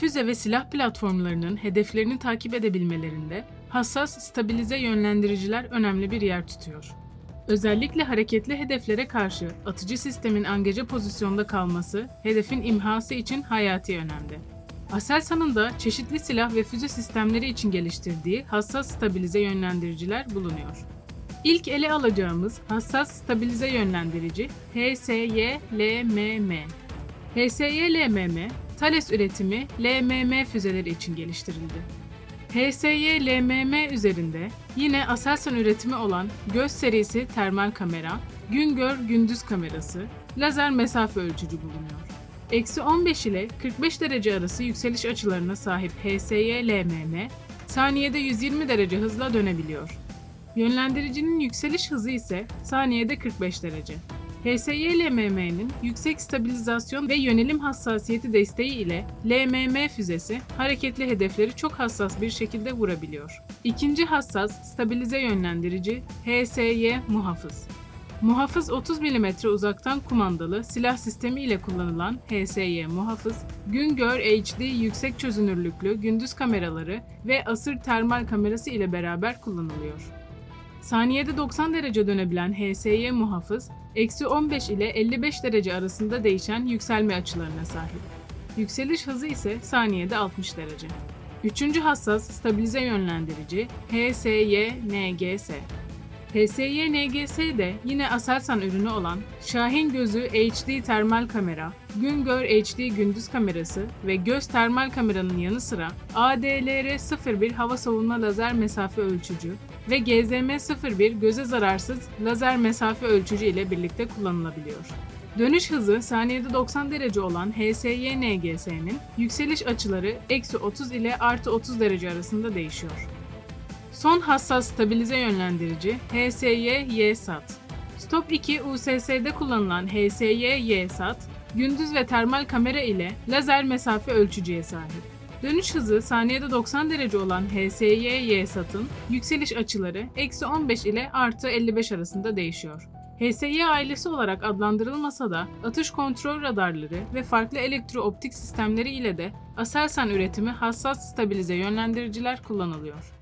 füze ve silah platformlarının hedeflerini takip edebilmelerinde hassas stabilize yönlendiriciler önemli bir yer tutuyor. Özellikle hareketli hedeflere karşı atıcı sistemin angaja pozisyonda kalması hedefin imhası için hayati önemli. Aselsan'ın da çeşitli silah ve füze sistemleri için geliştirdiği hassas stabilize yönlendiriciler bulunuyor. İlk ele alacağımız hassas stabilize yönlendirici HSY-LMM. HSY-LMM, Thales üretimi LMM füzeleri için geliştirildi. HSY-LMM üzerinde yine Aselsan üretimi olan göz serisi termal kamera, gün gör gündüz kamerası, lazer mesafe ölçücü bulunuyor. Eksi 15 ile 45 derece arası yükseliş açılarına sahip HSY-LMM, saniyede 120 derece hızla dönebiliyor. Yönlendiricinin yükseliş hızı ise saniyede 45 derece. HSY-LMM'nin yüksek stabilizasyon ve yönelim hassasiyeti desteği ile LMM füzesi hareketli hedefleri çok hassas bir şekilde vurabiliyor. İkinci hassas stabilize yönlendirici HSY Muhafız. Muhafız 30 mm uzaktan kumandalı silah sistemi ile kullanılan HSY Muhafız, Güngör HD yüksek çözünürlüklü gündüz kameraları ve asır termal kamerası ile beraber kullanılıyor. Saniyede 90 derece dönebilen HSY muhafız, eksi 15 ile 55 derece arasında değişen yükselme açılarına sahip. Yükseliş hızı ise saniyede 60 derece. Üçüncü hassas stabilize yönlendirici HSY-NGS. HSY-NGS de yine Aselsan ürünü olan Şahin Gözü HD termal kamera, Güngör HD gündüz kamerası ve göz termal kameranın yanı sıra ADLR-01 hava savunma lazer mesafe ölçücü ve GZM-01 göze zararsız lazer mesafe ölçücü ile birlikte kullanılabiliyor. Dönüş hızı saniyede 90 derece olan HSY-NGS'nin yükseliş açıları eksi 30 ile artı 30 derece arasında değişiyor. Son hassas stabilize yönlendirici HSY-YSAT. Stop 2 USS'de kullanılan HSY-YSAT, gündüz ve termal kamera ile lazer mesafe ölçücüye sahip. Dönüş hızı saniyede 90 derece olan HSY-YSAT'ın yükseliş açıları eksi 15 ile artı 55 arasında değişiyor. HSY ailesi olarak adlandırılmasa da atış kontrol radarları ve farklı elektrooptik sistemleri ile de Aselsan üretimi hassas stabilize yönlendiriciler kullanılıyor.